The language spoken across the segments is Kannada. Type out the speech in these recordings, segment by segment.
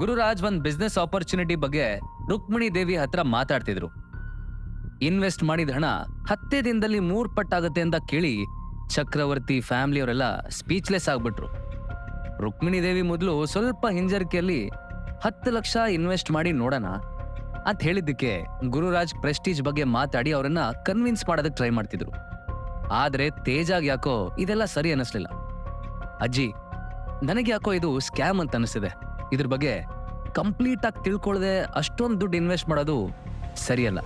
ಗುರುರಾಜ್ ಒಂದ್ ಬಿಸ್ನೆಸ್ ಆಪರ್ಚುನಿಟಿ ಬಗ್ಗೆ ರುಕ್ಮಿಣಿ ದೇವಿ ಹತ್ರ ಮಾತಾಡ್ತಿದ್ರು. ಇನ್ವೆಸ್ಟ್ ಮಾಡಿದ ಹಣ ಹತ್ತೇ ದಿನದಲ್ಲಿ ಮೂರ್ ಪಟ್ಟಾಗತ್ತೆ ಅಂತ ಕೇಳಿ ಚಕ್ರವರ್ತಿ ಫ್ಯಾಮಿಲಿಯವರೆಲ್ಲ ಸ್ಪೀಚ್ಲೆಸ್ ಆಗ್ಬಿಟ್ರು. ರುಕ್ಮಿಣಿ ದೇವಿ ಮೊದಲು ಸ್ವಲ್ಪ ಹಿಂಜರಿಕೆಯಲ್ಲಿ ಹತ್ತು ಲಕ್ಷ ಇನ್ವೆಸ್ಟ್ ಮಾಡಿ ನೋಡೋಣ ಅಂತ ಹೇಳಿದ್ದಕ್ಕೆ ಗುರುರಾಜ್ ಪ್ರೆಸ್ಟೀಜ್ ಬಗ್ಗೆ ಮಾತಾಡಿ ಅವರನ್ನ ಕನ್ವಿನ್ಸ್ ಮಾಡೋದಕ್ಕೆ ಟ್ರೈ ಮಾಡ್ತಿದ್ರು. ಆದರೆ ತೇಜಾಗ್ ಯಾಕೋ ಇದೆಲ್ಲ ಸರಿ ಅನ್ನಿಸ್ಲಿಲ್ಲ ಅಜ್ಜಿ ನನಗೆ ಯಾಕೋ ಇದು ಸ್ಕ್ಯಾಮ್ ಅಂತ ಅನಿಸ್ತಿದೆ. ಇದ್ರ ಬಗ್ಗೆ ಕಂಪ್ಲೀಟ್ ಆಗಿ ತಿಳ್ಕೊಳ್ಳದೆ ಅಷ್ಟೊಂದು ದುಡ್ಡು ಇನ್ವೆಸ್ಟ್ ಮಾಡೋದು ಸರಿಯಲ್ಲ.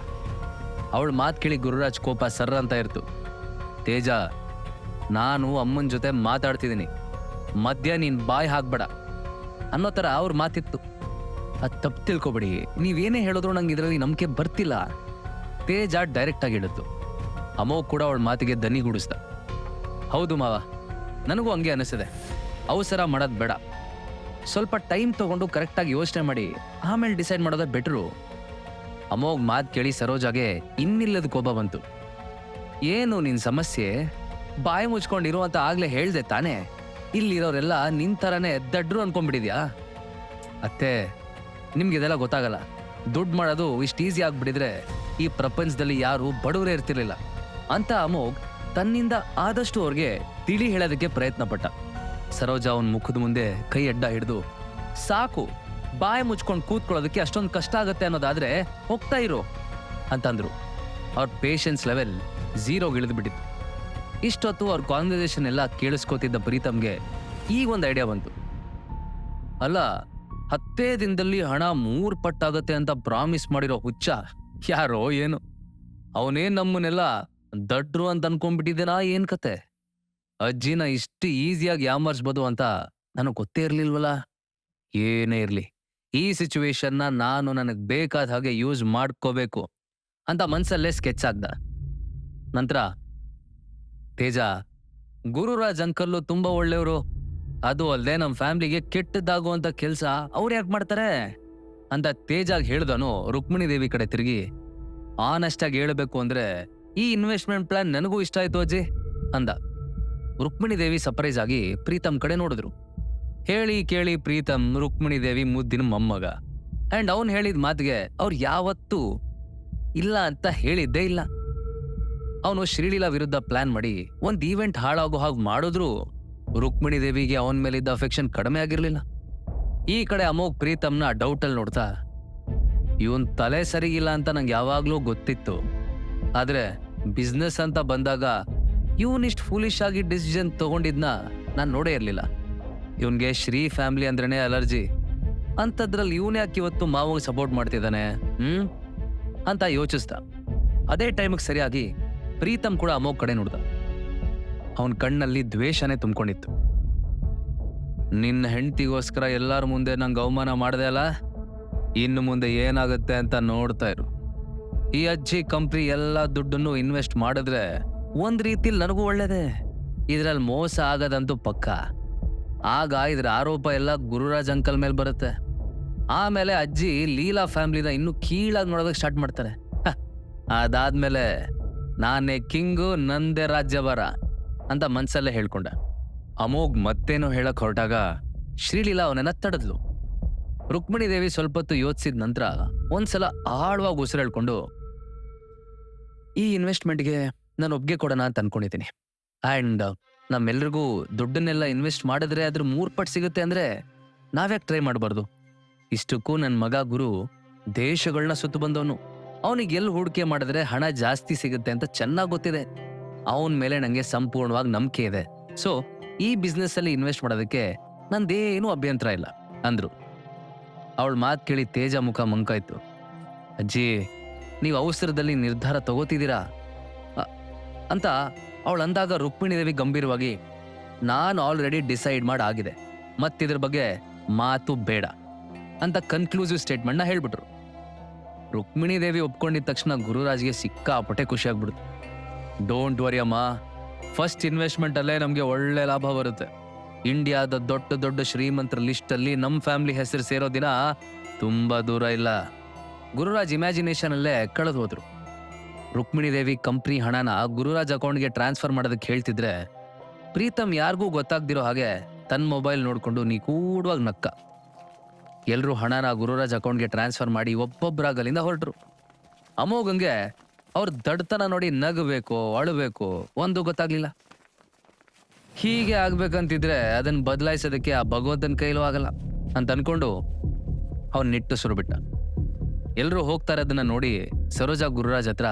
ಅವಳ ಮಾತು ಕೇಳಿ ಗುರುರಾಜ್ ಕೋಪ ಸರ್ ಅಂತ ಇರ್ತು. ತೇಜ, ನಾನು ಅಮ್ಮನ ಜೊತೆ ಮಾತಾಡ್ತಿದ್ದೀನಿ ಮಧ್ಯ ನೀನ್ ಬಾಯ್ ಹಾಕ್ಬೇಡ ಅನ್ನೋ ಥರ ಅವ್ರ ಮಾತಿತ್ತು. ಅದು ತಪ್ಪು ತಿಳ್ಕೊಬೇಡಿ. ನೀವೇನೇ ಹೇಳಿದ್ರು ನಂಗೆ ಇದರಲ್ಲಿ ನಂಬಿಕೆ ಬರ್ತಿಲ್ಲ. ತೇಜ ಡೈರೆಕ್ಟ್ ಆಗಿ ಹೇಳಿದ್ದು ಅಮೋ ಕೂಡ ಅವಳ ಮಾತಿಗೆ ದನಿಗೂಡಿಸ್ದ ಹೌದು ಮಾವ, ನನಗೂ ಹಂಗೆ ಅನಿಸಿದೆ ಅವಸರ ಮಾಡೋದು ಬೇಡ. ಸ್ವಲ್ಪ ಟೈಮ್ ತಗೊಂಡು ಕರೆಕ್ಟಾಗಿ ಯೋಚನೆ ಮಾಡಿ. ಆಮೇಲೆ ಡಿಸೈಡ್ ಮಾಡೋದೇ ಬೆಟ್ರು. ಅಮೋಗ್ ಮಾತು ಕೇಳಿ ಸರೋಜಾಗೆ ಇನ್ನಿಲ್ಲದ ಕೋಪ ಬಂತು. ಏನು ನಿನ್ ಸಮಸ್ಯೆ? ಬಾಯಿ ಮುಚ್ಕೊಂಡಿರು ಅಂತ ಆಗಲೇ ಹೇಳ್ದೆ ತಾನೇ. ಇಲ್ಲಿರೋರೆಲ್ಲ ನಿನ್ ಥರನೇ ದಡ್ರು ಅನ್ಕೊಂಡ್ಬಿಟ್ಟಿದ್ಯಾ? ಅತ್ತೆ, ನಿಮ್ಗೆ ಇದೆಲ್ಲ ಗೊತ್ತಾಗಲ್ಲ. ದುಡ್ಡು ಮಾಡೋದು ಇಷ್ಟು ಈಸಿ ಆಗ್ಬಿಡಿದ್ರೆ ಈ ಪ್ರಪಂಚದಲ್ಲಿ ಯಾರು ಬಡವರೇ ಇರ್ತಿರ್ಲಿಲ್ಲ. ಅಂತ ಅಮೋಗ್ ತನ್ನಿಂದ ಆದಷ್ಟು ಅವ್ರಿಗೆ ತಿಳಿ ಹೇಳೋದಕ್ಕೆ ಪ್ರಯತ್ನ ಪಟ್ಟ ಸರೋಜ ಅವನ ಮುಖದ ಮುಂದೆ ಕೈ ಅಡ್ಡ ಹಿಡಿದು, ಸಾಕು, ಬಾಯಿ ಮುಚ್ಕೊಂಡು ಕೂತ್ಕೊಳ್ಳೋದಕ್ಕೆ ಅಷ್ಟೊಂದು ಕಷ್ಟ ಆಗುತ್ತೆ ಅನ್ನೋದಾದ್ರೆ ಹೋಗ್ತಾ ಇರು ಅಂತಂದ್ರು. ಅವ್ರ ಪೇಷನ್ಸ್ ಲೆವೆಲ್ ಝೀರೋಗೆ ಇಳಿದು ಬಿಟ್ಟಿತ್ತು. ಇಷ್ಟೊತ್ತು ಅವ್ರ ಕಾನ್ವರ್ಸೇಷನ್ ಎಲ್ಲ ಕೇಳಿಸ್ಕೊತಿದ್ದ ಪ್ರೀತಮ್ಗೆ ಈಗ ಒಂದು ಐಡಿಯಾ ಬಂತು. ಅಲ್ಲ, ಹತ್ತೇ ದಿನದಲ್ಲಿ ಹಣ ಮೂರು ಪಟ್ಟಾಗತ್ತೆ ಅಂತ ಪ್ರಾಮಿಸ್ ಮಾಡಿರೋ ಹುಚ್ಚ ಯಾರೋ ಏನು? ಅವನೇ ನಮ್ಮನ್ನೆಲ್ಲ ದಡ್ರು ಅಂತ ಅನ್ಕೊಂಡ್ಬಿಟ್ಟಿದ್ದೇನಾ ಏನ್ ಕತೆ? ಅಜ್ಜಿನ ಇಷ್ಟು ಈಸಿಯಾಗಿ ಯಾಮರ್ಸ್ಬೋದು ಅಂತ ನನಗೆ ಗೊತ್ತೇ ಇರ್ಲಿಲ್ವಲ್ಲ ಏನೇ ಇರ್ಲಿ. ಈ ಸಿಚುವೇಶನ್ನ ನಾನು ನನಗೆ ಬೇಕಾದ ಹಾಗೆ ಯೂಸ್ ಮಾಡ್ಕೋಬೇಕು ಅಂತ ಮನ್ಸಲ್ಲೇ ಸ್ಕೆಚ್ ಆಗ್ದ ನಂತರ, ತೇಜ, ಗುರುರಾಜ್ ಅಂಕಲ್ಲು ತುಂಬಾ ಒಳ್ಳೆಯವರು ಅದು ಅಲ್ಲದೆ ನಮ್ಮ ಫ್ಯಾಮಿಲಿಗೆ ಕೆಟ್ಟದ್ದಾಗುವಂತ ಕೆಲಸ ಅವ್ರು ಯಾಕೆ ಮಾಡ್ತಾರೆ? ಅಂತ ತೇಜಾಗ್ ಹೇಳ್ದನು ರುಕ್ಮಿಣಿ ದೇವಿ ಕಡೆ ತಿರುಗಿ ಆನೆಸ್ಟ್ ಆಗಿ ಹೇಳಬೇಕು ಅಂದ್ರೆ ಈ ಇನ್ವೆಸ್ಟ್ಮೆಂಟ್ ಪ್ಲಾನ್ ನನಗೂ ಇಷ್ಟ ಆಯ್ತು ಅಜ್ಜಿ, ಅಂದ. ರುಕ್ಮಿಣಿ ದೇವಿ ಸರ್ಪ್ರೈಸ್ ಆಗಿ ಪ್ರೀತಮ್ ಕಡೆ ನೋಡಿದ್ರು. ಹೇಳಿ ಕೇಳಿ ಪ್ರೀತಮ್, ರುಕ್ಮಿಣಿ ದೇವಿ ಮುದ್ದಿನ ಮೊಮ್ಮಗ. ಅಂಡ್ ಅವನು ಹೇಳಿದ ಮಾತಿಗೆ ಅವ್ರು ಯಾವತ್ತೂ ಇಲ್ಲ ಅಂತ ಹೇಳಿದ್ದೇ ಇಲ್ಲ. ಅವನು ಶ್ರೀಲೀಲಾ ವಿರುದ್ಧ ಪ್ಲಾನ್ ಮಾಡಿ ಒಂದು ಈವೆಂಟ್ ಹಾಳಾಗೋ ಹಾಗೆ ಮಾಡಿದ್ರು ರುಕ್ಮಿಣಿ ದೇವಿಗೆ ಅವನ ಮೇಲಿದ್ದ ಅಫೆಕ್ಷನ್ ಕಡಿಮೆ ಆಗಿರಲಿಲ್ಲ. ಈ ಕಡೆ ಅಮೋಘ್ ಪ್ರೀತಮ್ನ ಡೌಟಲ್ಲಿ ನೋಡ್ತಾ, ಇವನ್ ತಲೆ ಸರಿಗಿಲ್ಲ ಅಂತ ನಂಗೆ ಯಾವಾಗಲೂ ಗೊತ್ತಿತ್ತು. ಆದ್ರೆ ಬಿಸ್ನೆಸ್ ಅಂತ ಬಂದಾಗ ಇವನ್ ಇಷ್ಟು ಫೂಲಿಶ್ ಆಗಿ ಡಿಸಿಷನ್ ತಗೊಂಡಿದ್ನ ನಾನು ನೋಡೇ ಇರಲಿಲ್ಲ. ಇವನಿಗೆ ಶ್ರೀ ಫ್ಯಾಮಿಲಿ ಅಂದ್ರೇನೆ ಅಲರ್ಜಿ ಅಂಥದ್ರಲ್ಲಿ ಇವನೇ ಯಾಕೆ ಇವತ್ತು ಮಾವಂಗೆ ಸಪೋರ್ಟ್ ಮಾಡ್ತಿದ್ದಾನೆ, ಹ್ಮ್? ಅಂತ ಯೋಚಿಸ್ದ. ಅದೇ ಟೈಮಿಗೆ ಸರಿಯಾಗಿ ಪ್ರೀತಮ್ ಕೂಡ ಅಮೋಗ್ ಕಡೆ ನೋಡ್ದ. ಅವನ ಕಣ್ಣಲ್ಲಿ ದ್ವೇಷನೇ ತುಂಬಿಕೊಂಡಿತ್ತು. ನಿನ್ನ ಹೆಂಡತಿಗೋಸ್ಕರ ಎಲ್ಲರ ಮುಂದೆ ನಂಗೆ ಅವಮಾನ ಮಾಡಿದೆ ಅಲ್ಲ? ಇನ್ನು ಮುಂದೆ ಏನಾಗುತ್ತೆ ಅಂತ ನೋಡ್ತಾ ಇರು. ಈ ಅಜ್ಜಿ, ಕಂಪ್ನಿ ಎಲ್ಲ ದುಡ್ಡನ್ನು ಇನ್ವೆಸ್ಟ್ ಮಾಡಿದ್ರೆ ಒಂದ್ ರೀತಿಲಿ ನನಗೂ ಒಳ್ಳೇದೇ. ಇದ್ರಲ್ಲಿ ಮೋಸ ಆಗದಂತೂ ಪಕ್ಕ. ಆಗ ಇದ್ರ ಆರೋಪ ಎಲ್ಲ ಗುರುರಾಜ್ ಅಂಕಲ್ ಮೇಲೆ ಬರುತ್ತೆ. ಆಮೇಲೆ ಅಜ್ಜಿ ಲೀಲಾ ಫ್ಯಾಮಿಲಿನ ಇನ್ನೂ ಕೀಳಾಗಿ ನೋಡೋದಕ್ಕೆ ಸ್ಟಾರ್ಟ್ ಮಾಡ್ತಾರೆ. ಅದಾದ್ಮೇಲೆ ನಾನೇ ಕಿಂಗು, ನಂದೇ ರಾಜ್ಯಭಾರ ಅಂತ ಮನ್ಸಲ್ಲೇ ಹೇಳ್ಕೊಂಡ. ಅಮೋಗ್ ಮತ್ತೇನೋ ಹೇಳಕ್ ಹೊರಟಾಗ ಶ್ರೀಲೀಲಾ ಅವನನ್ನ ತಡದ್ಲು. ರುಕ್ಮಿಣಿ ದೇವಿ ಸ್ವಲ್ಪ ಹೊತ್ತು ಯೋಚಿಸಿದ ನಂತರ ಒಂದ್ಸಲ ಆಳವಾಗಿ ಉಸಿರು ಹೇಳ್ಕೊಂಡು, ಈ ಇನ್ವೆಸ್ಟ್ಮೆಂಟ್ಗೆ ನಾನು ಒಪ್ಪಿಗೆ ಕೊಡೋಣ ಅಂತ ಅನ್ಕೊಂಡಿದ್ದೀನಿ. ಆ್ಯಂಡ್ ನಮ್ಮೆಲ್ರಿಗೂ ದುಡ್ಡನ್ನೆಲ್ಲ ಇನ್ವೆಸ್ಟ್ ಮಾಡಿದ್ರೆ ಅದ್ರ ಮೂರು ಪಟ್ಟು ಸಿಗುತ್ತೆ ಅಂದರೆ ನಾವ್ಯಾಕೆ ಟ್ರೈ ಮಾಡಬಾರ್ದು. ಇಷ್ಟಕ್ಕೂ ನನ್ನ ಮಗ ಗುರು ದೇಶಗಳನ್ನ ಸುತ್ತು ಬಂದವನು. ಅವನಿಗೆ ಎಲ್ಲಿ ಹೂಡಿಕೆ ಮಾಡಿದ್ರೆ ಹಣ ಜಾಸ್ತಿ ಸಿಗುತ್ತೆ ಅಂತ ಚೆನ್ನಾಗಿ ಗೊತ್ತಿದೆ. ಅವನ ಮೇಲೆ ನನಗೆ ಸಂಪೂರ್ಣವಾಗಿ ನಂಬಿಕೆ ಇದೆ. ಸೊ, ಈ ಬಿಸ್ನೆಸ್ ಅಲ್ಲಿ ಇನ್ವೆಸ್ಟ್ ಮಾಡೋದಕ್ಕೆ ನಂದೇನೂ ಅಭ್ಯಂತರ ಇಲ್ಲ, ಅಂದ್ರು. ಅವಳ ಮಾತು ಕೇಳಿ ತೇಜ ಮುಖ ಮಂಕಾಯ್ತು. ಅಜ್ಜಿ, ನೀವು ಅವಸರದಲ್ಲಿ ನಿರ್ಧಾರ ತಗೋತಿದ್ದೀರಾ? ಅಂತ ಅವಳು ಅಂದಾಗ ರುಕ್ಮಿಣಿ ದೇವಿ ಗಂಭೀರವಾಗಿ, ನಾನು ಆಲ್ರೆಡಿ ಡಿಸೈಡ್ ಮಾಡಿ ಆಗಿದೆ. ಮತ್ತಿದ್ರ ಬಗ್ಗೆ ಮಾತು ಬೇಡ ಅಂತ ಕನ್ಕ್ಲೂಸಿವ್ ಸ್ಟೇಟ್ಮೆಂಟ್ನ ಹೇಳ್ಬಿಟ್ರು. ರುಕ್ಮಿಣಿ ದೇವಿ ಒಪ್ಕೊಂಡಿದ ತಕ್ಷಣ ಗುರುರಾಜ್ಗೆ ಸಿಕ್ಕಾಪಟ್ಟೆ ಖುಷಿ ಆಗ್ಬಿಡ್ತು. ಡೋಂಟ್ ವರಿ ಅಮ್ಮ. ಫಸ್ಟ್ ಇನ್ವೆಸ್ಟ್ಮೆಂಟ್ ಅಲ್ಲೇ ನಮಗೆ ಒಳ್ಳೆ ಲಾಭ ಬರುತ್ತೆ. ಇಂಡಿಯಾದ ದೊಡ್ಡ ದೊಡ್ಡ ಶ್ರೀಮಂತರ ಲಿಸ್ಟ್ ಅಲ್ಲಿ ನಮ್ಮ ಫ್ಯಾಮಿಲಿ ಹೆಸರು ಸೇರೋ ದಿನ ತುಂಬಾ ದೂರ ಇಲ್ಲ. ಗುರುರಾಜ್ ಇಮ್ಯಾಜಿನೇಷನ್ ಅಲ್ಲೇ ಕಳೆದು ಹೋದ್ರು ರುಕ್ಮಿಣಿ ದೇವಿ ಕಂಪ್ನಿ ಹಣನ ಗುರುರಾಜ್ ಅಕೌಂಟ್ಗೆ ಟ್ರಾನ್ಸ್ಫರ್ ಮಾಡೋದಕ್ಕೆ ಹೇಳ್ತಿದ್ರೆ ಪ್ರೀತಮ್ ಯಾರಿಗೂ ಗೊತ್ತಾಗ್ದಿರೋ ಹಾಗೆ ತನ್ನ ಮೊಬೈಲ್ ನೋಡಿಕೊಂಡು ನೀ ಕೂಡುವಾಗ ನಕ್ಕ. ಎಲ್ಲರೂ ಹಣನ ಗುರುರಾಜ್ ಅಕೌಂಟ್ಗೆ ಟ್ರಾನ್ಸ್ಫರ್ ಮಾಡಿ ಒಬ್ಬೊಬ್ಬರಾಗಲಿಂದ ಹೊರಟ್ರು. ಅಮೋಘಂಗೆ ಅವ್ರ ದಡ್ತನ ನೋಡಿ ನಗಬೇಕು, ಅಳಬೇಕು, ಒಂದು ಗೊತ್ತಾಗ್ಲಿಲ್ಲ. ಹೀಗೆ ಆಗ್ಬೇಕಂತಿದ್ರೆ ಅದನ್ನ ಬದಲಾಯಿಸೋದಕ್ಕೆ ಆ ಭಗವಂತನ ಕೈಲೂ ಆಗಲ್ಲ ಅಂತ ಅನ್ಕೊಂಡು ಅವ್ನು ನಿಟ್ಟುಸಿರು ಬಿಟ್ಟ. ಎಲ್ಲರೂ ಹೋಗ್ತಾರೆ ಅದನ್ನು ನೋಡಿ ಸರೋಜಾ ಗುರುರಾಜ್ ಹತ್ರ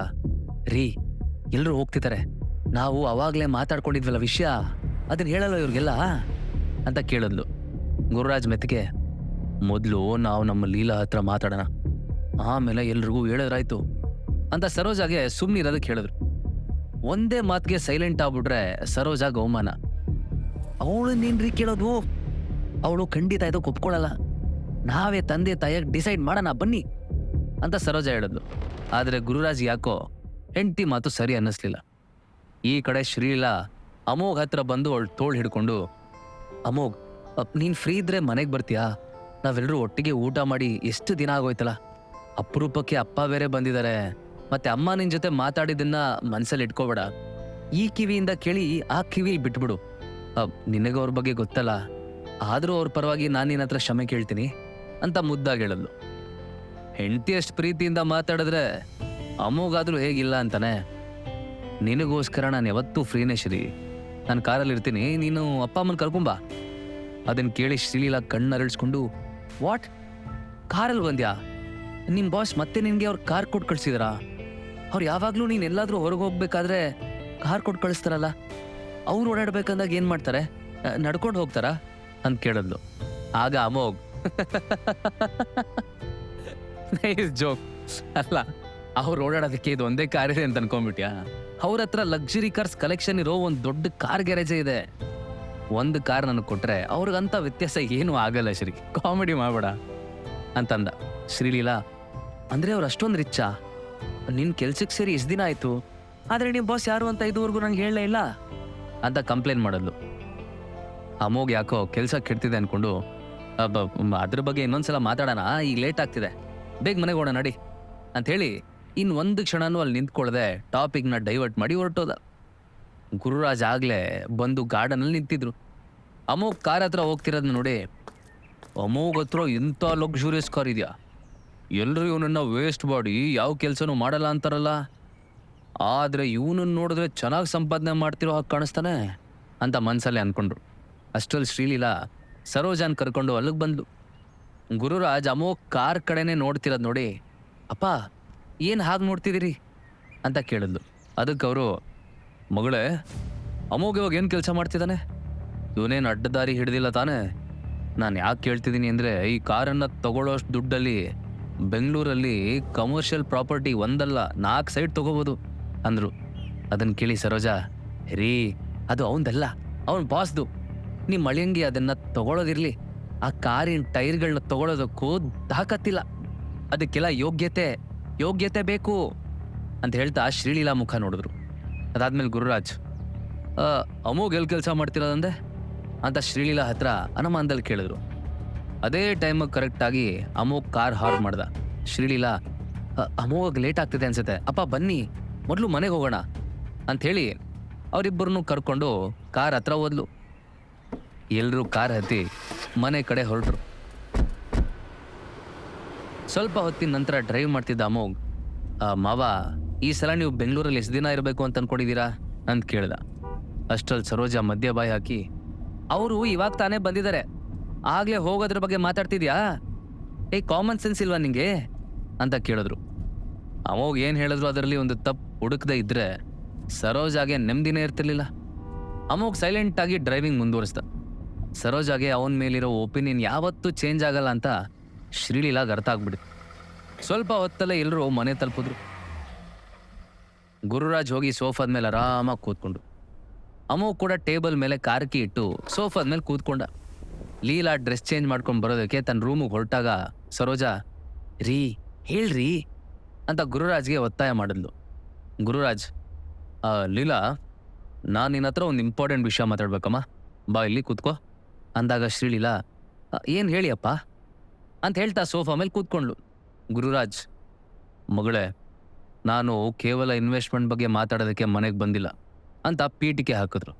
ರೀ ಎಲ್ಲರೂ ಹೋಗ್ತಿದ್ದಾರೆ. ನಾವು ಅವಾಗಲೇ ಮಾತಾಡ್ಕೊಂಡಿದ್ವಲ್ಲ ವಿಷಯ, ಅದನ್ನ ಹೇಳಲ್ಲ ಇವ್ರಿಗೆಲ್ಲ? ಅಂತ ಕೇಳಿದ್ಲು. ಗುರುರಾಜ್ ಮೆತ್ತಿಗೆ, ಮೊದಲು ನಾವು ನಮ್ಮ ಲೀಲಾ ಹತ್ರ ಮಾತಾಡೋಣ. ಆಮೇಲೆ ಎಲ್ರಿಗೂ ಹೇಳಿದ್ರಾಯ್ತು ಅಂತ ಸರೋಜಾಗೆ ಸುಮ್ಮನೆ ಇರೋದಕ್ಕೆ ಹೇಳಿದ್ರು. ಒಂದೇ ಮಾತಿಗೆ ಸೈಲೆಂಟ್ ಆಗ್ಬಿಟ್ರೆ ಸರೋಜಾಗ ಗೌಮಾನ. ಅವಳು ನೀನ್ರಿ ಕೇಳೋದು? ಅವಳು ಖಂಡಿತ ಇದಕ್ಕೆ ಒಪ್ಕೊಳ್ಳಲ್ಲ ನಾವೇ ತಂದೆ ತಾಯಿಯಾಗಿ ಡಿಸೈಡ್ ಮಾಡೋಣ, ಬನ್ನಿ. ಅಂತ ಸರೋಜಾ ಹೇಳಿದ್ಲು. ಆದರೆ ಗುರುರಾಜ್ ಯಾಕೋ ಹೆಂಡತಿ ಮಾತು ಸರಿ ಅನ್ನಿಸ್ಲಿಲ್ಲ. ಈ ಕಡೆ ಶ್ರೀಲಾ ಅಮೋಘ್ ಹತ್ರ ಬಂದು ಅವಳು ತೋಳು ಹಿಡ್ಕೊಂಡು, ಅಮೋಘ್ ನೀನ್ ಫ್ರೀ ಇದ್ರೆ ಮನೆಗೆ ಬರ್ತೀಯಾ? ನಾವೆಲ್ಲರೂ ಒಟ್ಟಿಗೆ ಊಟ ಮಾಡಿ ಎಷ್ಟು ದಿನ ಆಗೋಯ್ತಲ್ಲ? ಅಪರೂಪಕ್ಕೆ ಅಪ್ಪ ಬೇರೆ ಬಂದಿದ್ದಾರೆ ಮತ್ತೆ ಅಮ್ಮ ನಿನ್ ಜೊತೆ ಮಾತಾಡಿದ್ದನ್ನ ಮನ್ಸಲ್ಲಿ ಇಟ್ಕೋಬೇಡ. ಈ ಕಿವಿಯಿಂದ ಕೇಳಿ ಆ ಕಿವಿಲಿ ಬಿಟ್ಬಿಡು. ನಿನಗೆ ಅವ್ರ ಬಗ್ಗೆ ಗೊತ್ತಲ್ಲ. ಆದರೂ ಅವ್ರ ಪರವಾಗಿ ನಾನು ನಿನ್ನ ಹತ್ರ ಕ್ಷಮೆ ಕೇಳ್ತೀನಿ ಅಂತ ಮುದ್ದಾಗಿ ಹೇಳದ್ಲು. ಹೆಂಡತಿ ಅಷ್ಟು ಪ್ರೀತಿಯಿಂದ ಮಾತಾಡಿದ್ರೆ ಅಮ್ಮಗಾದ್ರೂ ಹೇಗಿಲ್ಲ ಅಂತಾನೆ? ನಿನಗೋಸ್ಕರ ನಾನು ಯಾವತ್ತೂ ಫ್ರೀನೇ ಶ್ರೀ. ನಾನು ಕಾರಲ್ಲಿ ಇರ್ತೀನಿ. ನೀನು ಅಪ್ಪ ಅಮ್ಮನ ಕರ್ಕೊಂಬಾ ಅದನ್ನು ಕೇಳಿ ಶ್ರೀಲೀಲಾ ಕಣ್ಣರಳಿಸ್ಕೊಂಡು ವಾಟ್? ಕಾರಲ್ಲಿ ಬಂದ್ಯಾ? ನಿಮ್ಮ ಬಾಸ್ ಮತ್ತೆ ನಿನಗೆ ಅವ್ರು ಕಾರ್ ಕೊಟ್ಟು ಕಳಿಸಿದಾರಾ? ಅವ್ರು ಯಾವಾಗಲೂ ನೀನು ಎಲ್ಲಾದರೂ ಹೊರಗೆ ಹೋಗ್ಬೇಕಾದ್ರೆ ಕಾರ್ ಕೊಟ್ಟು ಕಳಿಸ್ತಾರಲ್ಲ? ಅವ್ರು ಓಡಾಡ್ಬೇಕಂದಾಗ ಏನು ಮಾಡ್ತಾರೆ? ನಡ್ಕೊಂಡು ಹೋಗ್ತಾರಾ? ಅಂತ ಕೇಳಿದ್ಲು. ಆಗ ಅಮೋಗ್ ಜೋಕ್. ಅಲ್ಲ ಅವ್ರು ಓಡಾಡೋದಕ್ಕೆ ಇದು ಒಂದೇ ಕಾರ್ ಇದೆ ಅಂತ ಅನ್ಕೊಂಡ್ಬಿಟ್ಯಾ? ಅವ್ರ ಹತ್ರ ಲಕ್ಸುರಿ ಕಾರ್ಸ್ ಕಲೆಕ್ಷನ್ ಇರೋ ಒಂದು ದೊಡ್ಡ ಕಾರ್ ಗ್ಯಾರೇಜೇ ಇದೆ. ಒಂದು ಕಾರ್ ನನಗೆ ಕೊಟ್ರೆ ಅವ್ರಿಗಂತ ವ್ಯತ್ಯಾಸ ಏನೂ ಆಗಲ್ಲ ಶ್ರೀ ಕಾಮಿಡಿ ಮಾಡಬೇಡ ಅಂತಂದ. ಶ್ರೀಲೀಲಾ, ಅಂದ್ರೆ ಅವ್ರು ಅಷ್ಟೊಂದು ರಿಚ್ಚಾ ನಿನ್ ಕೆಲ್ಸಕ್ಕೆ ಸೇರಿ ಎಷ್ಟು ದಿನ ಆಯ್ತು? ಆದ್ರೆ ನಿಮ್ಮ ಬಾಸ್ ಯಾರು ಅಂತ ಇದುವರೆಗೂ ನಂಗೆ ಹೇಳಲೇ ಇಲ್ಲ. ಅಂತ ಕಂಪ್ಲೇಂಟ್ ಮಾಡದ್ಲು. ಅಮೋಗ್ ಯಾಕೋ ಕೆಲಸ ಕೆಡ್ತಿದೆ ಅಂದ್ಕೊಂಡು ಅದ್ರ ಬಗ್ಗೆ ಇನ್ನೊಂದ್ಸಲ ಮಾತಾಡೋಣ, ಈಗ ಲೇಟ್ ಆಗ್ತಿದೆ. ಬೇಗ ಮನೆಗೆ ಹೋಗೋಣ ನಡಿ. ಅಂತ ಹೇಳಿ ಇನ್ ಒಂದು ಕ್ಷಣನೂ ಅಲ್ಲಿ ನಿಂತ್ಕೊಳ್ಳದೆ ಟಾಪಿಕ್ನ ಡೈವರ್ಟ್ ಮಾಡಿ ಹೊರಟೋದ. ಗುರುರಾಜ್ ಆಗಲೇ ಬಂದು ಗಾರ್ಡನಲ್ಲಿ ನಿಂತಿದ್ರು. ಅಮೋಘ್ ಕಾರ್ ಹತ್ರ ಹೋಗ್ತಿರೋದ್ ನೋಡಿ. ಅಮೋಘ್ ಹತ್ರ ಎಂಥ ಲಕ್ಸುರಿಯಸ್ ಕಾರ್ ಇದೆಯಾ? ಎಲ್ಲರೂ ಇವನನ್ನ ವೇಸ್ಟ್ ಬಾಡಿ ಯಾವ ಕೆಲಸನೂ ಮಾಡಲ್ಲ ಅಂತಾರಲ್ಲ. ಆದರೆ ಇವನನ್ನು ನೋಡಿದ್ರೆ ಚೆನ್ನಾಗಿ ಸಂಪಾದನೆ ಮಾಡ್ತಿರೋ ಹಾಗೆ ಕಾಣಿಸ್ತಾನೆ ಅಂತ ಮನಸ್ಸಲ್ಲೇ ಅನ್ಕೊಂಡ್ರು. ಅಷ್ಟರಲ್ಲಿ ಶ್ರೀಲೀಲಾ ಸರೋಜಾನ್ ಕರ್ಕೊಂಡು ಅಲ್ಲಿಗೆ ಬಂದ್ಲು. ಗುರುರಾಜ್ ಅಮೋಘ್ ಕಾರ್ ಕಡೆನೇ ನೋಡ್ತಿರೋದು ನೋಡಿ. ಅಪ್ಪ ಏನು ಹಾಗೆ ನೋಡ್ತಿದ್ದೀರಿ? ಅಂತ ಕೇಳಿದ್ಲು. ಅದಕ್ಕೆ ಅವರು, ಮಗಳೇ, ಅಮೋಘ್ ಇವಾಗ ಏನು ಕೆಲಸ ಮಾಡ್ತಿದ್ದಾನೆ? ಇವನೇನು ಅಡ್ಡದಾರಿ ಹಿಡ್ದಿಲ್ಲ ತಾನೇ? ನಾನು ಯಾಕೆ ಕೇಳ್ತಿದ್ದೀನಿ ಅಂದರೆ, ಈ ಕಾರನ್ನು ತಗೊಳ್ಳೋಷ್ಟು ದುಡ್ಡಲ್ಲಿ ಬೆಂಗಳೂರಲ್ಲಿ ಕಮರ್ಷಿಯಲ್ ಪ್ರಾಪರ್ಟಿ ಒಂದಲ್ಲ ನಾಲ್ಕು ಸೈಡ್ ತಗೋಬೋದು, ಅಂದರು. ಅದನ್ನು ಕೇಳಿ ಸರೋಜಾ ರೀ ಅದು ಅವನದಲ್ಲ, ಅವನ ಬಾಸ್ದು ನಿಮ್ಮ ಮಳಿಯಂಗಿ ಅದನ್ನು ತಗೊಳ್ಳೋದಿರಲಿ ಆ ಕಾರಿನ ಟೈರ್ಗಳನ್ನ ತಗೊಳ್ಳೋದಕ್ಕೂ ತಾಕತ್ತಿಲ್ಲ ಅದಕ್ಕೆಲ್ಲ ಯೋಗ್ಯತೆ ಯೋಗ್ಯತೆ ಬೇಕು ಅಂತ ಹೇಳ್ತಾ ಶ್ರೀಲೀಲಾ ಮುಖ ನೋಡಿದ್ರು. ಅದಾದ್ಮೇಲೆ ಗುರುರಾಜ್ ಅಮೋಗ್ ಎಲ್ಲಿ ಕೆಲಸ ಮಾಡ್ತಿರೋದಂದೆ ಅಂತ ಶ್ರೀಲೀಲಾ ಹತ್ರ ಅನುಮಾನದಲ್ಲಿ ಕೇಳಿದ್ರು. ಅದೇ ಟೈಮಿಗೆ ಕರೆಕ್ಟಾಗಿ ಅಮೋಗ್ ಕಾರ್ ಹಾರ್ನ್ ಮಾಡ್ದ. ಶ್ರೀಲೀಲಾ ಅಮೋಗ್ ಲೇಟ್ ಆಗ್ತಿದೆ ಅನ್ಸುತ್ತೆ. ಅಪ್ಪ, ಬನ್ನಿ, ಮೊದಲು ಮನೆಗೆ ಹೋಗೋಣ. ಅಂಥೇಳಿ ಅವರಿಬ್ಬರನ್ನು ಕರ್ಕೊಂಡು ಕಾರ್ ಹತ್ರ ಹೋದ್ಲು. ಎಲ್ಲರೂ ಕಾರ್ ಹತ್ತಿ ಮನೆ ಕಡೆ ಹೊರಟ್ರು. ಸ್ವಲ್ಪ ಹೊತ್ತಿನ ನಂತರ ಡ್ರೈವ್ ಮಾಡ್ತಿದ್ದ ಅಮೋಗ್ "ಆ, ಮಾವ ಈ ಸಲ ನೀವು ಬೆಂಗಳೂರಲ್ಲಿ ಎಷ್ಟು ದಿನ ಇರಬೇಕು ಅಂತ ಅನ್ಕೊಂಡಿದ್ದೀರಾ? ಅಂತ ಕೇಳ್ದ. ಅಷ್ಟರಲ್ಲಿ ಸರೋಜ ಮಧ್ಯ ಬಾಯಿ ಹಾಕಿ ಅವರು ಇವಾಗ ತಾನೇ ಬಂದಿದ್ದಾರೆ. ಆಗ್ಲೇ ಹೋಗೋದ್ರ ಬಗ್ಗೆ ಮಾತಾಡ್ತಿದ್ಯಾ? ಏ ಕಾಮನ್ ಸೆನ್ಸ್ ಇಲ್ವಾ ನಿಂಗೆ? ಅಂತ ಕೇಳಿದ್ರು. ಅಮೋಗ್ ಏನು ಹೇಳಿದ್ರು ಅದರಲ್ಲಿ ಒಂದು ತಪ್ಪು ಹುಡುಕದೆ ಇದ್ರೆ ಸರೋಜಾಗೆ ನೆಮ್ಮದಿನೇ ಇರ್ತಿರ್ಲಿಲ್ಲ. ಅಮೋಗ್ ಸೈಲೆಂಟ್ ಆಗಿ ಡ್ರೈವಿಂಗ್ ಮುಂದುವರಿಸ್ದ. ಸರೋಜಾಗೆ ಅವನ ಮೇಲಿರೋ ಒಪಿನಿಯನ್ ಯಾವತ್ತೂ ಚೇಂಜ್ ಆಗಲ್ಲ ಅಂತ ಶ್ರೀಲೀಲಾಗ್ ಅರ್ಥ ಆಗ್ಬಿಡ್ತು ಸ್ವಲ್ಪ ಹೊತ್ತಲ್ಲೇ ಎಲ್ಲರೂ ಮನೆ ತಲುಪಿದ್ರು. ಗುರುರಾಜ್ ಹೋಗಿ ಸೋಫಾದ ಮೇಲೆ ಆರಾಮಾಗಿ ಕೂತ್ಕೊಂಡು. ಅಮ್ಮ ಕೂಡ ಟೇಬಲ್ ಮೇಲೆ ಕಾರ್ಕಿ ಇಟ್ಟು ಸೋಫಾದ ಮೇಲೆ ಕೂತ್ಕೊಂಡ. ಲೀಲಾ ಡ್ರೆಸ್ ಚೇಂಜ್ ಮಾಡ್ಕೊಂಡು ಬರೋದಕ್ಕೆ ತನ್ನ ರೂಮಿಗೆ ಹೊರಟಾಗ ಸರೋಜಾ ರೀ ಹೇಳ್ರಿ ಅಂತ ಗುರುರಾಜ್ಗೆ ಒತ್ತಾಯ ಮಾಡಿದ್ಲು. ಗುರುರಾಜ್ "ಆ, ಲೀಲಾ ನಾನು ನಿನ್ನ ಹತ್ರ ಒಂದು ಇಂಪಾರ್ಟೆಂಟ್ ವಿಷಯ ಮಾತಾಡ್ಬೇಕಮ್ಮ. ಬಾ ಇಲ್ಲಿ ಕೂತ್ಕೋ. ಅಂದಾಗ ಶ್ರೀಲೀಲಾ ಏನು ಹೇಳಿ ಅಪ್ಪ ಅಂತ ಹೇಳ್ತಾ ಸೋಫಾ ಮೇಲೆ ಕೂತ್ಕೊಂಡ್ಲು ಗುರುರಾಜ್, ಮಗಳೇ, ನಾನು ಕೇವಲ ಇನ್ವೆಸ್ಟ್ಮೆಂಟ್ ಬಗ್ಗೆ ಮಾತಾಡೋದಕ್ಕೆ ಮನೆಗೆ ಬಂದಿಲ್ಲ ಅಂತ ಪೀಟಿಕೆ ಹಾಕಿದ್ರು.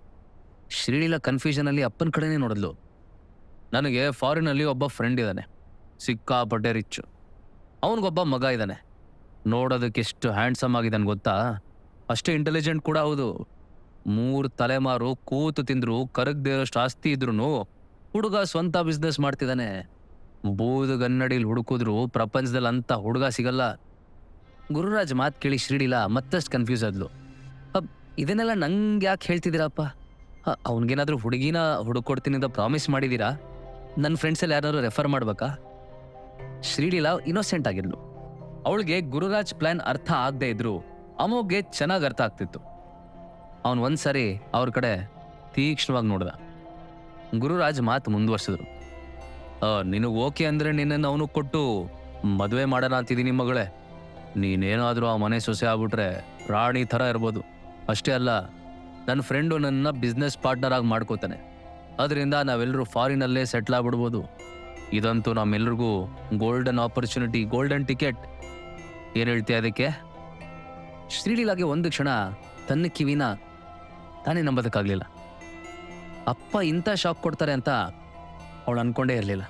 ಶ್ರೀಲೀಲಾ ಕನ್ಫ್ಯೂಷನಲ್ಲಿ ಅಪ್ಪನ ಕಡೆನೇ ನೋಡಿದ್ಲು. ನನಗೆ ಫಾರಿನಲ್ಲಿ ಒಬ್ಬ ಫ್ರೆಂಡ್ ಇದ್ದಾನೆ, ಸಿಕ್ಕಾಪಟ್ಟೆ ರಿಚ್ಚು ಅವನಿಗೊಬ್ಬ ಮಗ ಇದ್ದಾನೆ. ನೋಡೋದಕ್ಕೆ ಎಷ್ಟು ಹ್ಯಾಂಡ್ಸಮ್ ಆಗಿದ್ದಾನೆ ಗೊತ್ತಾ? ಅಷ್ಟೇ ಇಂಟೆಲಿಜೆಂಟ್ ಕೂಡ ಹೌದು. ಮೂರು ತಲೆಮಾರು ಕೂತು ತಿಂದ್ರು, ಕರಗದೇ ಇರೋಷ್ಟು ಆಸ್ತಿ ಇದ್ರು ಹುಡುಗ ಸ್ವಂತ ಬಿಸ್ನೆಸ್ ಮಾಡ್ತಿದ್ದಾನೆ. ಬೂದುಗನ್ನಡಿಲಿ ಹುಡುಕಿದ್ರು ಪ್ರಪಂಚದಲ್ಲಿ ಅಂತ ಹುಡುಗ ಸಿಗಲ್ಲ. ಗುರುರಾಜ್ ಮಾತು ಕೇಳಿ ಶ್ರೀಡಿಲ ಮತ್ತಷ್ಟು ಕನ್ಫ್ಯೂಸ್ ಆದ್ಲು. ಅಬ್, ಇದನ್ನೆಲ್ಲ ನಂಗೆ ಯಾಕೆ ಹೇಳ್ತಿದ್ದೀರಪ್ಪ? ಅವನಿಗೇನಾದ್ರೂ ಹುಡುಗಿನ ಹುಡುಕೊಡ್ತೀನಿ ಅಂತ ಪ್ರಾಮಿಸ್ ಮಾಡಿದ್ದೀರಾ ನನ್ನ ಫ್ರೆಂಡ್ಸಲ್ಲಿ ಯಾರಾದರೂ ರೆಫರ್ ಮಾಡ್ಬೇಕಾ? ಶ್ರೀಡಿಲ ಇನ್ನೋಸೆಂಟ್ ಆಗಿದ್ಲು. ಅವಳಿಗೆ ಗುರುರಾಜ್ ಪ್ಲಾನ್ ಅರ್ಥ ಆಗದೆ ಇದ್ರು. ಅಮೋಗೆ ಚೆನ್ನಾಗಿ ಅರ್ಥ ಆಗ್ತಿತ್ತು. ಅವನು ಒಂದ್ಸರಿ ಅವ್ರ ಕಡೆ ತೀಕ್ಷ್ಣವಾಗಿ ನೋಡ್ದ. ಗುರುರಾಜ್ ಮಾತು ಮುಂದುವರ್ಸಿದ್ರು. ನಿನಗೆ ಓಕೆ ಅಂದರೆ ನಿನ್ನನ್ನು ಅವನು ಕೊಟ್ಟು ಮದುವೆ ಮಾಡೋಣ ಅಂತಿದ್ದೀನಿ ಮಗಳೇ. ನೀನೇನಾದರೂ ಆ ಮನೆ ಸೊಸೆ ಆಗ್ಬಿಟ್ರೆ ರಾಣಿ ಥರ ಇರ್ಬೋದು. ಅಷ್ಟೇ ಅಲ್ಲ ನನ್ನ ಫ್ರೆಂಡು ನನ್ನ ಬಿಸ್ನೆಸ್ ಪಾರ್ಟ್ನರ್ ಆಗಿ ಮಾಡ್ಕೋತಾನೆ. ಅದರಿಂದ ನಾವೆಲ್ಲರೂ ಫಾರಿನಲ್ಲೇ ಸೆಟ್ಲ್ ಆಗ್ಬಿಡ್ಬೋದು. ಇದಂತೂ ನಮ್ಮೆಲ್ರಿಗೂ ಗೋಲ್ಡನ್ ಆಪರ್ಚುನಿಟಿ ಗೋಲ್ಡನ್ ಟಿಕೆಟ್ ಏನು ಹೇಳ್ತೀಯ ಅದಕ್ಕೆ? ಶ್ರೀಲೀಲಾಗೆ ಒಂದು ಕ್ಷಣ ತನ್ನ ಕಿವಿನ ತಾನೇ ನಂಬೋದಕ್ಕಾಗಲಿಲ್ಲ. ಅಪ್ಪ ಇಂಥ ಶಾಕ್ ಕೊಡ್ತಾರೆ ಅಂತ ಅವಳು ಅನ್ಕೊಂಡೇ ಇರಲಿಲ್ಲ.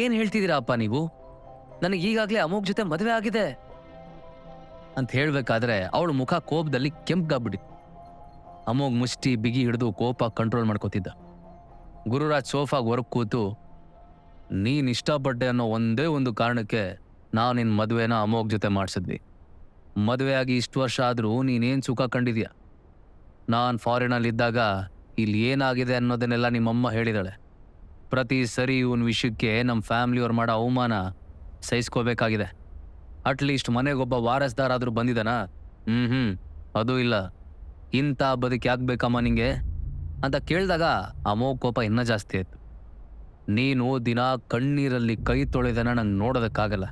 ಏನು ಹೇಳ್ತಿದ್ದೀರಾ ಅಪ್ಪ ನೀವು? ನನಗೆ ಈಗಾಗಲೇ ಅಮೋಗ್ ಜೊತೆ ಮದುವೆ ಆಗಿದೆ. ಅಂತ ಹೇಳಬೇಕಾದ್ರೆ ಅವಳ ಮುಖ ಕೋಪದಲ್ಲಿ ಕೆಂಪ್ಗಾಗ್ಬಿಟ್ಟಿತ್ತು ಅಮೋಗ್ ಮುಷ್ಟಿ, ಬಿಗಿ ಹಿಡಿದು ಕೋಪ ಕಂಟ್ರೋಲ್ ಮಾಡ್ಕೋತಿದ್ದ. ಗುರುರಾಜ್ ಸೋಫಾಗ್ ಹೊರಗೆ ಕೂತು, ನೀನ್ ಇಷ್ಟಪಟ್ಟೆ ಅನ್ನೋ ಒಂದೇ ಒಂದು ಕಾರಣಕ್ಕೆ ನಾನು ನಿನ್ನ ಮದುವೆನ ಅಮೋಗ್ ಜೊತೆ ಮಾಡಿಸಿದ್ವಿ. ಮದುವೆ ಆಗಿ ಇಷ್ಟು ವರ್ಷ ಆದರೂ ನೀನೇನು ಸುಖ ಕಂಡಿದ್ಯಾ? ನಾನು ಫಾರಿನಲ್ಲಿದ್ದಾಗ ಇಲ್ಲಿ ಏನಾಗಿದೆ ಅನ್ನೋದನ್ನೆಲ್ಲ ನಿಮ್ಮಮ್ಮ ಹೇಳಿದಾಳೆ. ಪ್ರತಿ ಸರಿ ಇವನ್ ವಿಷಯಕ್ಕೆ ನಮ್ಮ ಫ್ಯಾಮ್ಲಿಯವ್ರು ಮಾಡೋ ಅವಮಾನ ಸಹಿಸ್ಕೋಬೇಕಾಗಿದೆ. ಅಟ್ಲೀಸ್ಟ್ ಮನೆಗೊಬ್ಬ ವಾರಸ್ದಾರಾದರೂ ಬಂದಿದ್ದಾನಾ? ಹ್ಞೂ ಹ್ಞೂ ಅದು ಇಲ್ಲ. ಇಂಥ ಬದುಕಿ ಆಗ್ಬೇಕಮ್ಮ ನಿಂಗೆ? ಅಂತ ಕೇಳಿದಾಗ ಅಮೋ ಕೋಪ ಇನ್ನೂ ಜಾಸ್ತಿ ಆಯ್ತು. ನೀನು ದಿನ ಕಣ್ಣೀರಲ್ಲಿ ಕೈ ತೊಳೆದನ ನಂಗೆ ನೋಡೋದಕ್ಕಾಗಲ್ಲ.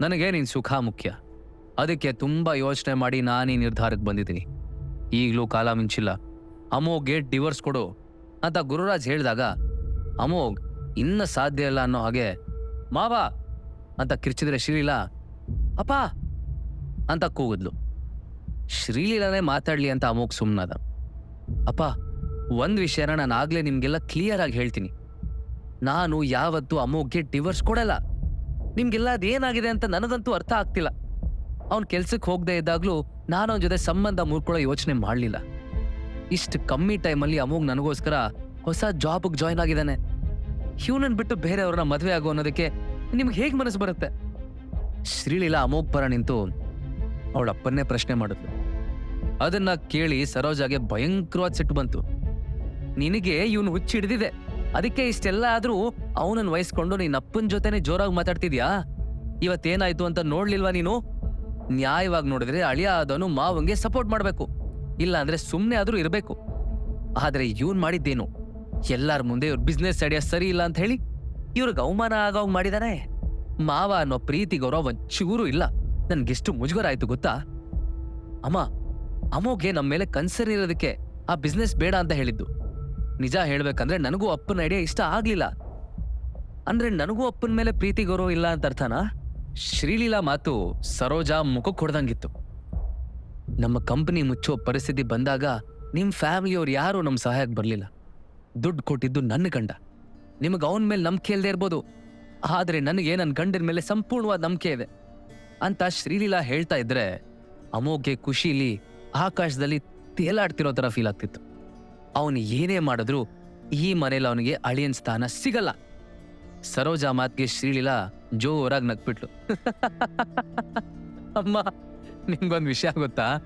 ನನಗೆ ನಿನ್ನ ಸುಖ ಮುಖ್ಯ. ಅದಕ್ಕೆ ತುಂಬ ಯೋಚನೆ ಮಾಡಿ ನಾನು ನಿರ್ಧಾರಕ್ಕೆ ಬಂದಿದ್ದೀನಿ. ಈಗಲೂ ಕಾಲ ಮಿಂಚಿಲ್ಲ. ಅಮೋಘ್ಗೆ ಡಿವೋರ್ಸ್ ಕೊಡು ಅಂತ ಗುರುರಾಜ್ ಹೇಳಿದಾಗ ಅಮೋಘ್ ಇನ್ನ ಸಾಧ್ಯ ಇಲ್ಲ ಅನ್ನೋ ಹಾಗೆ ಮಾವ ಅಂತ ಕಿರ್ಚಿದ್ರೆ ಶ್ರೀಲೀಲಾ, ಅಪ್ಪ ಅಂತ ಕೂಗಿದ್ಲು. ಶ್ರೀಲೀಲಾನೇ ಮಾತಾಡ್ಲಿ ಅಂತ ಅಮೋಘ್ ಸುಮ್ಮನಾದ ಅಪ್ಪ, ಒಂದು ವಿಷಯನ ನಾನು ಆಗಲೇ ನಿಮಗೆಲ್ಲ ಕ್ಲಿಯರ್ ಆಗಿ ಹೇಳ್ತೀನಿ. ನಾನು ಯಾವತ್ತೂ ಅಮೋಘ್ಗೆ ಡಿವರ್ಸ್ ಕೊಡಲ್ಲ. ನಿಮ್ಗೆಲ್ಲ ಅದೇನಾಗಿದೆ ಅಂತ ನನಗಂತೂ ಅರ್ಥ ಆಗ್ತಿಲ್ಲ. ಅವ್ನ ಕೆಲ್ಸಕ್ಕೆ ಹೋಗದೆ ಇದ್ದಾಗ್ಲೂ ನಾನು ಅವನ ಜೊತೆ ಸಂಬಂಧ ಮುರ್ಕೊಳ್ಳೋ ಯೋಚನೆ ಮಾಡಲಿಲ್ಲ. ಇಷ್ಟು ಕಮ್ಮಿ ಟೈಮಲ್ಲಿ ಅಮೋಘ್ ನನಗೋಸ್ಕರ ಹೊಸ ಜಾಬ್ಗೆ ಜಾಯ್ನ್ ಆಗಿದ್ದಾನೆ. ಇವ್ನನ್ ಬಿಟ್ಟು ಬೇರೆಯವ್ರನ್ನ ಮದುವೆ ಆಗೋ ಅನ್ನೋದಕ್ಕೆ ನಿಮ್ಗೆ ಹೇಗೆ ಮನಸ್ಸು ಬರುತ್ತೆ? ಶ್ರೀಲೀಲಾ ಅಮೋಘ್ ಪರ ನಿಂತು ಅವಳ ಅಪ್ಪನ್ನೇ ಪ್ರಶ್ನೆ ಮಾಡಿದ್ಲು. ಅದನ್ನ ಕೇಳಿ ಸರೋಜಾಗೆ ಭಯಂಕರವಾದ ಸಿಟ್ಟು ಬಂತು. ನಿನಗೆ ಇವನು ಹುಚ್ಚಿ ಹಿಡಿದಿದೆ. ಅದಕ್ಕೆ ಇಷ್ಟೆಲ್ಲ ಆದ್ರೂ ಅವನನ್ನ ವಹಿಸ್ಕೊಂಡು ನಿನ್ನ ಅಪ್ಪನ ಜೊತೆನೆ ಜೋರಾಗಿ ಮಾತಾಡ್ತಿದ್ಯಾ? ಇವತ್ತೇನಾಯ್ತು ಅಂತ ನೋಡ್ಲಿಲ್ವಾ ನೀನು? ನ್ಯಾಯವಾಗಿ ನೋಡಿದ್ರೆ ಅಳಿಯ ಆದವನು ಮಾವಂಗೆ ಸಪೋರ್ಟ್ ಮಾಡಬೇಕು. ಇಲ್ಲ ಅಂದ್ರೆ ಸುಮ್ಮನೆ ಆದ್ರೂ ಇರಬೇಕು. ಆದರೆ ಇವನ್ ಮಾಡಿದ್ದೇನು? ಎಲ್ಲಾರ ಮುಂದೆ ಇವ್ರ ಬಿಸ್ನೆಸ್ ಐಡಿಯಾ ಸರಿ ಇಲ್ಲ ಅಂತ ಹೇಳಿ ಇವ್ರಿಗೆ ಅವಮಾನ ಆಗೋಂಗ್ ಮಾಡಿದಾನೆ. ಮಾವ ಅನ್ನೋ ಪ್ರೀತಿ, ಗೌರವ ಒಂಚೂರು ಇಲ್ಲ. ನನ್ಗೆಷ್ಟು ಮುಜುಗರ ಆಯ್ತು ಗೊತ್ತಾ? ಅಮ್ಮ, ಅಮ್ಮೋಗೆ ನಮ್ಮ ಮೇಲೆ ಕನ್ಸರ್ನ್ ಇರೋದಕ್ಕೆ ಆ ಬಿಸ್ನೆಸ್ ಬೇಡ ಅಂತ ಹೇಳಿದ್ದು. ನಿಜ ಹೇಳ್ಬೇಕಂದ್ರೆ ನನಗೂ ಅಪ್ಪನ ಐಡಿಯಾ ಇಷ್ಟ ಆಗ್ಲಿಲ್ಲ. ಅಂದ್ರೆ ನನಗೂ ಅಪ್ಪನ ಮೇಲೆ ಪ್ರೀತಿ, ಗೌರವ ಇಲ್ಲ ಅಂತ ಅರ್ಥನ? ಶ್ರೀಲೀಲಾ ಮಾತು ಸರೋಜಾ ಮುಖಕ್ಕೆ ಕೊಡ್ದಂಗಿತ್ತು ನಮ್ಮ ಕಂಪನಿ ಮುಚ್ಚೋ ಪರಿಸ್ಥಿತಿ ಬಂದಾಗ ನಿಮ್ ಫ್ಯಾಮಿಲಿಯವ್ರು ಯಾರು ನಮ್ಮ ಸಹಾಯಕ್ಕೆ ಬರಲಿಲ್ಲ. ದುಡ್ಡು ಕೊಟ್ಟಿದ್ದು ನನ್ನ ಗಂಡ. ನಿಮಗೆ ಅವನ ಮೇಲೆ ನಂಬಿಕೆ ಇಲ್ಲದೆ ಇರ್ಬೋದು. ಆದ್ರೆ ನನಗೆ ನನ್ನ ಗಂಡನ ಮೇಲೆ ಸಂಪೂರ್ಣವಾದ ನಂಬಿಕೆ ಇದೆ. ಅಂತ ಶ್ರೀಲೀಲಾ ಹೇಳ್ತಾ ಇದ್ರೆ ಅಮೋಘ್ಗೆ ಖುಷಿಲಿ ಆಕಾಶದಲ್ಲಿ ತೇಲಾಡ್ತಿರೋ ಥರ ಫೀಲ್ ಆಗ್ತಿತ್ತು. ಅವನು ಏನೇ ಮಾಡಿದ್ರು ಈ ಮನೇಲಿ ಅವನಿಗೆ ಅಳಿಯನ್ ಸ್ಥಾನ ಸಿಗಲ್ಲ. ಸರೋಜಾ ಮಾತ್ಗೆ ಶ್ರೀಲೀಲಾ ಜೋರಾಗಿ ನಗ್ಬಿಟ್ಲು. ಅಮ್ಮ, ನಿಮ್ಗೊಂದು ವಿಷಯ ಗೊತ್ತಾ?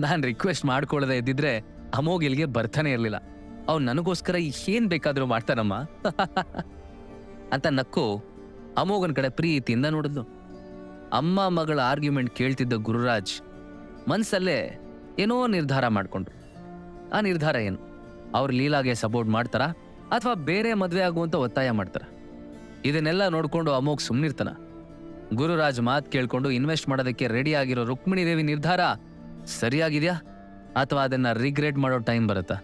ನಾನು ರಿಕ್ವೆಸ್ಟ್ ಮಾಡ್ಕೊಳ್ಳದೆ ಇದ್ದಿದ್ರೆ ಅಮೋಘ್ ಇಲ್ಲಿಗೆ ಬರ್ತಾನೆ ಇರಲಿಲ್ಲ. ಅವ್ನು ನನಗೋಸ್ಕರ ಏನ್ ಬೇಕಾದ್ರೂ ಮಾಡ್ತಾನಮ್ಮ. ಅಂತ ನಕ್ಕು ಅಮೋಘನ್ ಕಡೆ ಪ್ರೀತಿಯಿಂದ ನೋಡಿದ್ಲು. ಅಮ್ಮ ಮಗಳ ಆರ್ಗ್ಯುಮೆಂಟ್ ಕೇಳ್ತಿದ್ದ ಗುರುರಾಜ್ ಮನ್ಸಲ್ಲೇ ಏನೋ ನಿರ್ಧಾರ ಮಾಡ್ಕೊಂಡ್ರು. ಆ ನಿರ್ಧಾರ ಏನು? ಅವ್ರ ಲೀಲಾಗೆ ಸಪೋರ್ಟ್ ಮಾಡ್ತಾರಾ ಅಥವಾ ಬೇರೆ ಮದುವೆ ಆಗುವಂತ ಒತ್ತಾಯ ಮಾಡ್ತಾರ? ಇದನ್ನೆಲ್ಲ ನೋಡ್ಕೊಂಡು ಅಮೋಘ್ ಸುಮ್ಮನಿರ್ತಾನ ಗುರುರಾಜ್ ಮಾತು ಕೇಳ್ಕೊಂಡು ಇನ್ವೆಸ್ಟ್ ಮಾಡೋದಕ್ಕೆ ರೆಡಿ ಆಗಿರೋ ರುಕ್ಮಿಣಿ ದೇವಿ ನಿರ್ಧಾರ ಸರಿಯಾಗಿದ್ಯಾ ಅಥವಾ ಅದನ್ನ ರಿಗ್ರೆಟ್ ಮಾಡೋ ಟೈಮ್ ಬರುತ್ತಾ?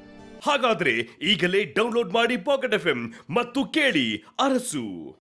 ಹಾಗಾದ್ರೆ ಈಗಲೇ ಡೌನ್ಲೋಡ್ ಮಾಡಿ ಪಾಕೆಟ್ ಎಫ್ ಮತ್ತು ಕೇಳಿ ಅರಸು.